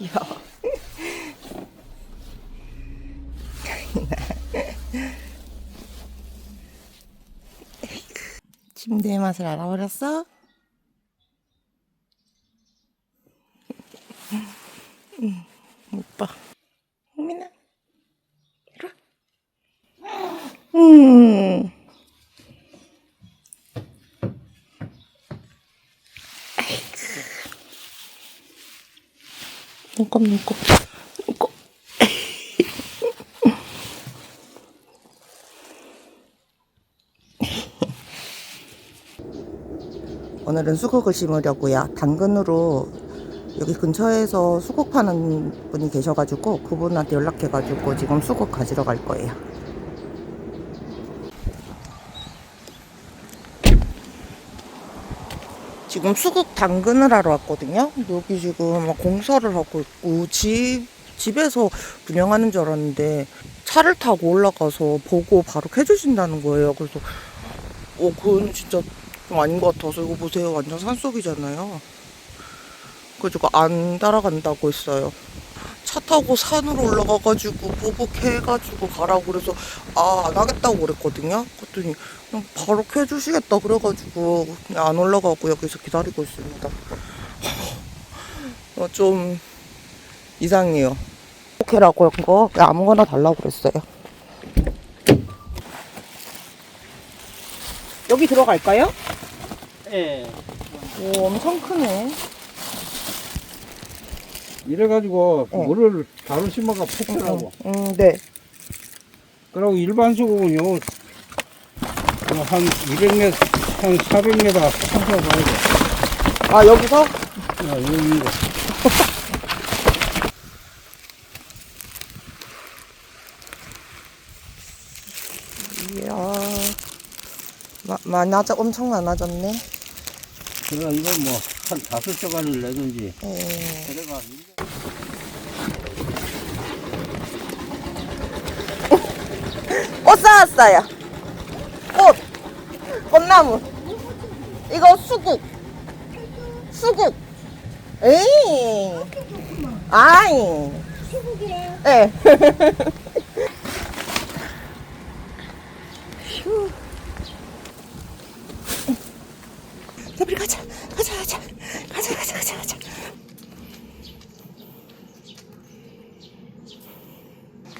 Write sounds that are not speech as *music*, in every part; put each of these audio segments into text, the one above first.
귀여워. *laughs* 침대의 맛을 알아버렸어? 응, 오빠. 홍민아. 이리 와. 음. 눈곱, 눈곱. 눈곱. *laughs* 오늘은 수국을 심으려고요. 당근으로 여기 근처에서 수국 파는 분이 계셔가지고 그분한테 연락해가지고 지금 수국 가지러 갈 거예요. 지금 수국 당근을 하러 왔거든요. 여기 지금 막 공사를 하고 있고 집 집에서 분양하는 줄 알았는데 차를 타고 올라가서 보고 바로 해주신다는 거예요. 그래서 어 그건 진짜 좀 아닌 것 같아서 이거 보세요. 완전 산속이잖아요. 그래가지고 안 따라간다고 했어요. 차 타고 산으로 올라가가지고 보복해가지고 가라고 그래서 아 안 하겠다고 그랬거든요. 그랬더니 그냥 바로 해주시겠다 그래가지고 그냥 안 올라가고 여기서 기다리고 있습니다. 어, 좀 이상해요. 오케이라고 한 거 아무거나 달라고 그랬어요. 여기 들어갈까요? 예. 오 엄청 크네. 이래가지고 어. 물을 바로 심어가 폭주라고. 음, 네. 그리고 일반 수국은요, 뭐한 200m, 한 400m 상승 가야 돼. 아 여기서? 야, 이거, 이거. 이야. 마, 많아져 엄청 많아졌네. 그래가 이거 뭐, 한 다섯 조간을 내든지. 예. 그래가, 꽃 사왔어요. 꽃. 꽃나무. 이거 수국. 수국. 에이. 아이. 수국이에요? 네. 가자. 가자, 가자. 가자, 가자, 가자, 가자.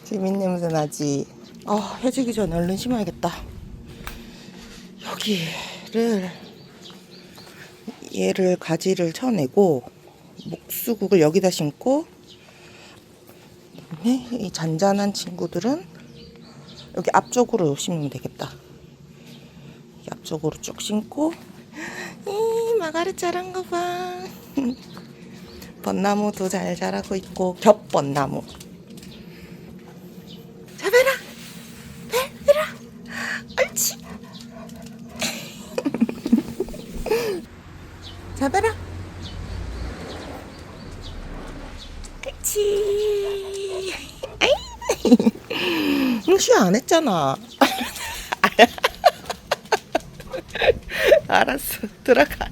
재밌는 냄새 나지? 아, 해지기 전에 얼른 심어야겠다. 여기를, 얘를 가지를 쳐내고, 목수국을 여기다 심고, 이 잔잔한 친구들은 여기 앞쪽으로 심으면 되겠다. 이 앞쪽으로 쭉 심고, 이 마가리 자란 거 봐. *laughs* 벚나무도 잘 자라고 있고, 겹벚나무. 잡아라. 배라. 옳지. 잡아라. 아이. 쉬안 했잖아. *laughs* 알았어. 들어가.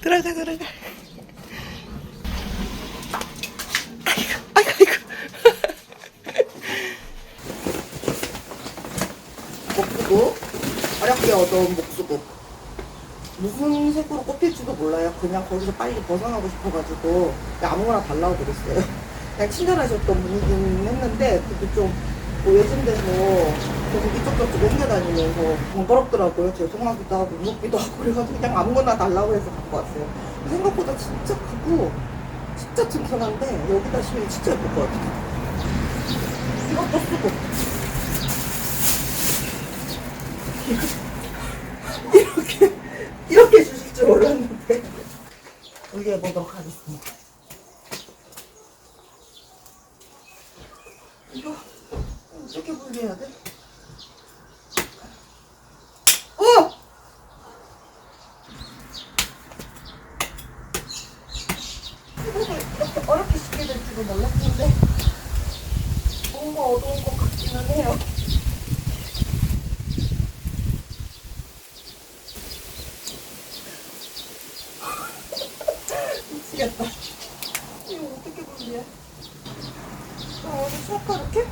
들어가 들어가. *laughs* 어렵게 얻어온 목수국 무슨 색으로 꼽힐지도 몰라요. 그냥 거기서 빨리 벗어나고 싶어가지고 아무거나 달라고 그랬어요. *laughs* 그냥 친절하셨던 분이긴 했는데 그게 좀 오해진돼서 계속 이쪽저쪽 옮겨다니면서 번거롭더라고요. 죄송하기도 하고 무섭기도 하고 그래가지고 그냥 아무거나 달라고 해서 갖고 왔어요. 생각보다 진짜 크고 진짜 튼튼한데 여기다 심으면 진짜 예쁠 것 같아요. 이것도 쓰고. *laughs* 이렇게 주실 줄 몰랐는데 올려 보도록 하겠습니다. 이거 어떻게 분리해야 돼? 어! 이거를 이렇게 어렵게 쉽게 될 줄은 몰랐는데 뭔가 어두운 것 같기는 해요. 미치겠다. 이거 어떻게 뒤에. 어, 어디 수학과 이렇게?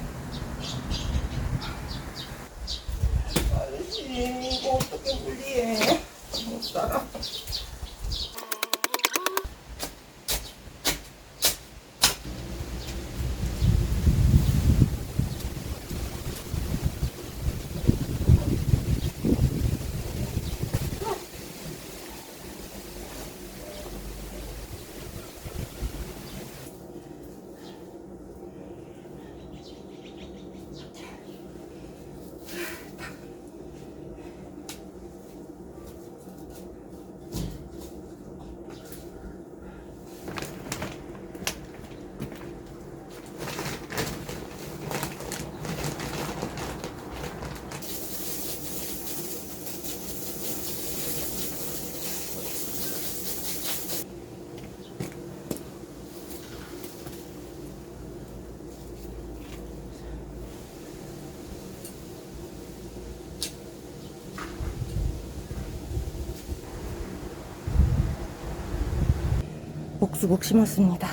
복수복 심었습니다.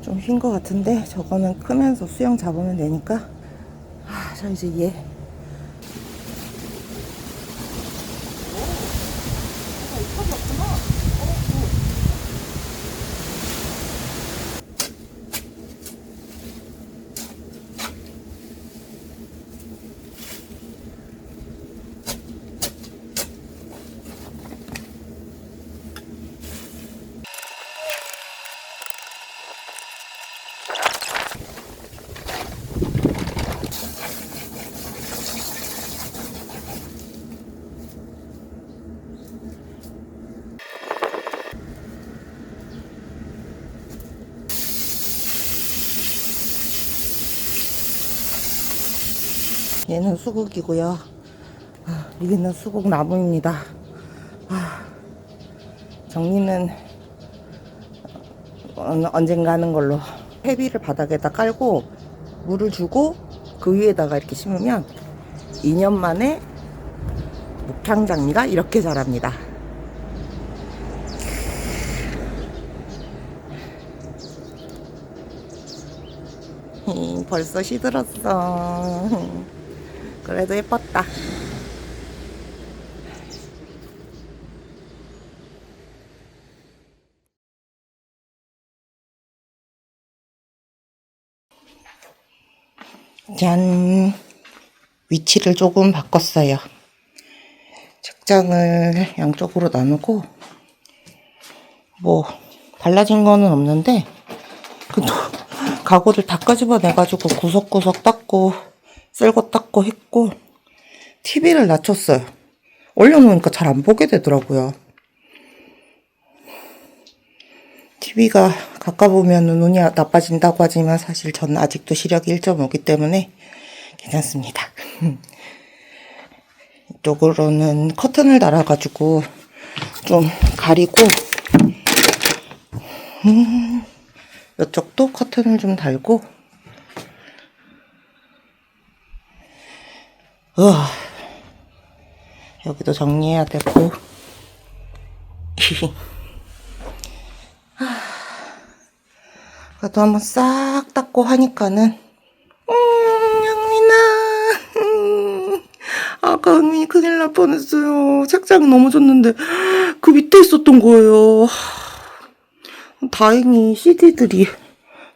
좀 휜 것 같은데 저거는 크면서 수영 잡으면 되니까 아, 저 이제 얘 얘는 수국이고요. 아, 여기는 수국 나무입니다. 아, 정리는 어, 언젠가 하는 걸로 회비를 바닥에다 깔고 물을 주고 그 위에다가 이렇게 심으면 2년 만에 목향장미가 이렇게 자랍니다. 히, 벌써 시들었어. 그래도 예뻤다. 짠. 위치를 조금 바꿨어요. 책장을 양쪽으로 나누고, 뭐, 달라진 거는 없는데, 그래도 *laughs* 가구를 다 끄집어내가지고 구석구석 닦고, 쓸고 닦고 했고, TV를 낮췄어요. 올려놓으니까 잘 안 보게 되더라고요. TV가 가까 보면 눈이 나빠진다고 하지만 사실 저는 아직도 시력이 1.5기 때문에 괜찮습니다. *laughs* 이쪽으로는 커튼을 달아가지고 좀 가리고, 음, 이쪽도 커튼을 좀 달고, 우와, 여기도 정리해야 되고, 그래도 한번 싹 닦고 하니까는 음, 영민아. 음, 아까 은민이 큰일 날 뻔했어요. 책장이 넘어졌는데 그 밑에 있었던 거예요. 다행히 CD들이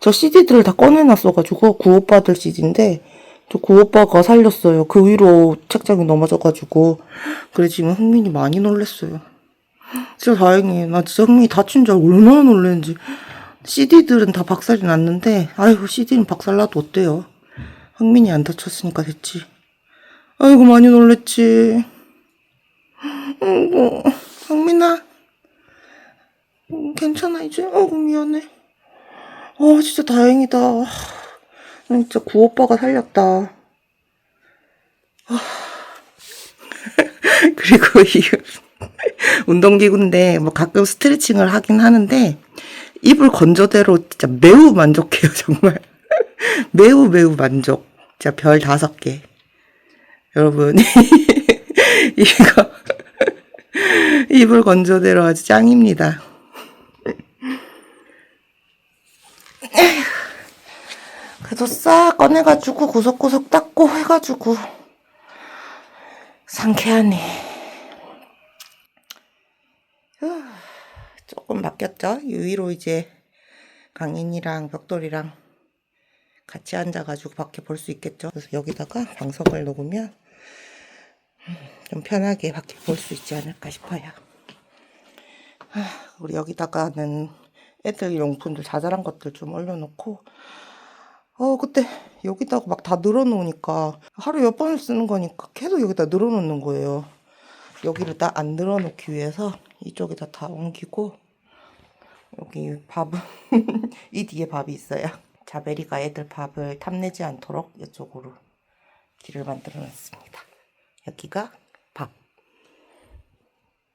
저 CD들을 다 꺼내놨어가지고 구오빠들 CD인데 저 구오빠가 살렸어요 그 위로 책장이 넘어져가지고 그래 지금 흥민이 많이 놀랬어요 진짜 다행이에요 나 진짜 흥민이 다친 줄 얼마나 놀랬는지 CD들은 다 박살이 났는데, 아이고, CD는 박살나도 어때요? 흥민이 안 다쳤으니까 됐지. 아이고, 많이 놀랬지. 아이고, 흥민아. 음, 괜찮아, 이제? 아이고, 미안해. 아, 진짜 다행이다. 나 진짜 구오빠가 살렸다. 아. *laughs* 그리고 이거, 운동기구인데, 뭐 가끔 스트레칭을 하긴 하는데, 이불 건조대로 진짜 매우 만족해요, 정말. *laughs* 매우 매우 만족. 진짜 별 다섯 개. 여러분, *laughs* 이거, 이불 건조대로 아주 짱입니다. 그래도 싹 꺼내가지고 구석구석 닦고 해가지고 상쾌하네. 후, 조금 바뀌었죠? 유의로 이제 강인이랑 벽돌이랑 같이 앉아가지고 밖에 볼 수 있겠죠? 그래서 여기다가 방석을 놓으면 음, 좀 편하게 밖에 볼 수 있지 않을까 싶어요. 하, 우리 여기다가는 애들 용품들 자잘한 것들 좀 올려놓고 어 그때 여기다가 막 다 늘어놓으니까 하루 몇 번을 쓰는 거니까 계속 여기다 늘어놓는 거예요. 여기를 다 안 늘어놓기 위해서 이쪽에다 다 옮기고 여기 밥은 *laughs* 이 뒤에 밥이 있어요. 자베리가 애들 밥을 탐내지 않도록 이쪽으로 길을 만들어 놨습니다. 여기가 밥.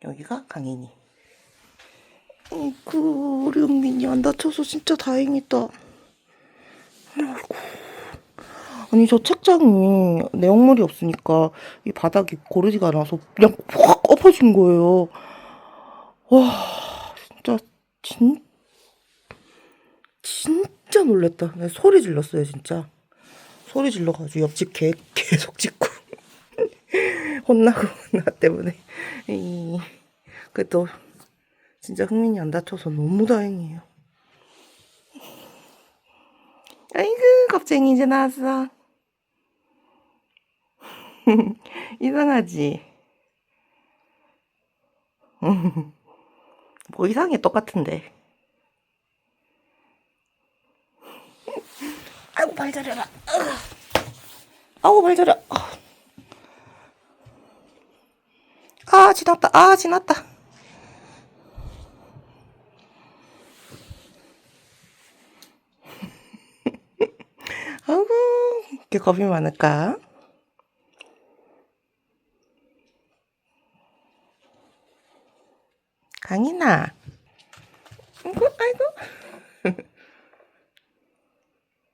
여기가 강인이. 아이고 우리 은민이 안 다쳐서 진짜 다행이다. 아니 저 책장이 내용물이 없으니까 이 바닥이 고르지가 않아서 그냥 확 엎어진 거예요. 와 진짜 진 진짜 놀랬다. 소리 질렀어요 진짜. 소리 질러가지고 옆집 개 계속 짖고 *laughs* 혼나고 나 때문에 이 그래도 진짜 흥민이 안 다쳐서 너무 다행이에요. 아이고 겁쟁이 이제 나왔어. *laughs* 이상하지? *laughs* 뭐 이상해 똑같은데. *laughs* 아이고 발 저려라. 아이고 발 저려. 아 지났다. 아 지났다. 아이고 이렇게 겁이 많을까? 강인아. 아이고 아이고. *laughs*